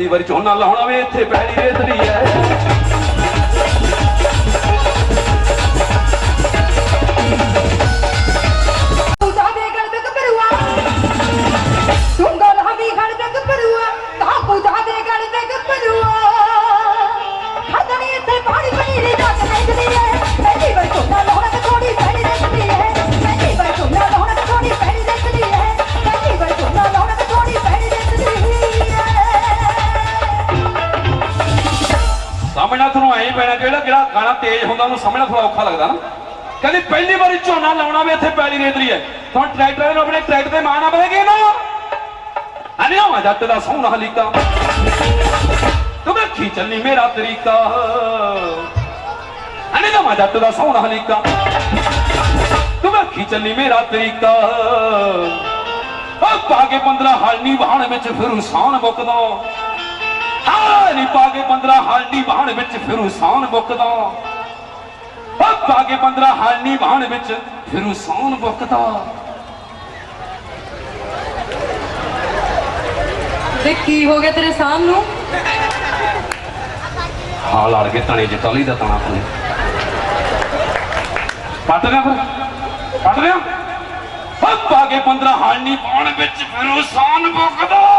ਅਗਲੀ ਵਾਰੀ ਝੋਨਾ ਲਾਉਣਾ ਵੇ ਇੱਥੇ ਪੈਲੀ ਰੇਤ ਦੀ ਐ ਸੁੰਦਰ ਹਵੀ ਘੜ ਦੇ ਕਪਰੂਆ ਤਾਂ ਪੁੱਤਾ ਦੇ ਘੜ ਦੇ ਕਪਰੂਆ ਹੀ ਪੈਣਾ, ਜਿਹੜਾ ਜਿਹੜਾ ਗਾਣਾ ਤੇਜ਼ ਹੁੰਦਾ, ਉਹਨੂੰ ਸਮਝਣਾ ਥੋੜਾ ਔਖਾ ਲੱਗਦਾ ਨਾ। ਕਹਿੰਦੀ ਪਹਿਲੀ ਵਾਰੀ ਝੋਨਾ ਲਾਉਣਾ ਵੇ ਇੱਥੇ ਪੈਲੀ ਰੇਤਲੀ ਐ ਤੁਹਾਨੂੰ ਟਰੈਕਟਰ ਨੂੰ ਆਪਣੇ ਟਰੈਕਟਰ ਤੇ ਮਾਂ ਨਾ ਨਾ। ਅਨਿਆ ਮੈਂ ਜੱਟ ਦਾ ਸੋਹਣਾ ਹਲੀਕਾ। ਤੂੰ ਵੇਖੀ ਚੱਲੀ ਮੇਰਾ ਤਰੀਕਾ। ਅਨੇ ਦਾ ਮੈਂ ਜੱਟ ਦਾ ਸੋਹਣਾ ਹਲੀਕਾ। ਤੂੰ ਵੇਖੀ ਚੱਲੀ ਮੇਰਾ ਤਰੀਕਾ। ਉਹ ਪਾ ਕੇ 15 ਹਾਲਨੀ ਵਾਹਣ ਵਿੱਚ ਫਿਰ ਇਨਸਾਨ ਮੁੱਕਦਾ। ਹਾਂ ਨੀ ਪਾ ਕੇ 15 ਹਾਲਨੀ ਵਾਹਣ ਵਿੱਚ ਫਿਰ ਇਨਸਾਨ ਮੁੱਕਦਾ। ਉਹ ਪਾ ਕੇ 15 ਹਾਲਨੀ ਵਾਹਣ ਵਿੱਚ ਫਿਰ ਇਨਸਾਨ ਮੁੱਕਦਾ। ਤੇ ਕੀ ਹੋ ਗਿਆ ਤੇਰੇ ਸਾਹ ਨੂੰ? ਹਾਂ ਲੜ ਕੇ ਤਣੇ ਚ ਟਲੀ ਦਾ ਤਣਾ ਆਪਣੇ। ਪੱਟ ਗਿਆ ਫਿਰ? ਪੱਟ ਗਿਆ? ਉਹ ਪਾ ਕੇ 15 ਹਾਲਨੀ ਵਾਹਣ ਵਿੱਚ ਫਿਰ ਇਨਸਾਨ ਮੁੱਕਦਾ।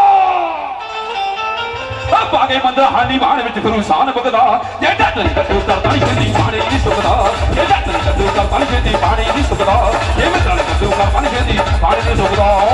ਉਹ ਪਾ ਕੇ 15 ਹਾਲਨੀ ਵਿੱਚ ਗੁਰੂ ਇਨਸਾਨ ਮੁੱਕਦਾ ਜੇ ਡੱਟ ਕੱਟੂ ਕਰਦਾ ਨਹੀਂ ਛੇਤੀ ਪਾਣੀ ਨਹੀਂ ਸੁੱਕਦਾ। ਜੇ ਡੱਟ ਕੱਟੂ ਕਰਦਾ ਨਹੀਂ ਛੇਤੀ ਪਾਣੀ ਨਹੀਂ ਸੁੱਕਦਾ। ਜੇ ਮੈਂ ਤਣ ਕੱਟੂ ਕਰਦਾ ਨਹੀਂ ਛੇਤੀ ਪਾਣੀ ਨਹੀਂ ਸੁੱਕਦਾ।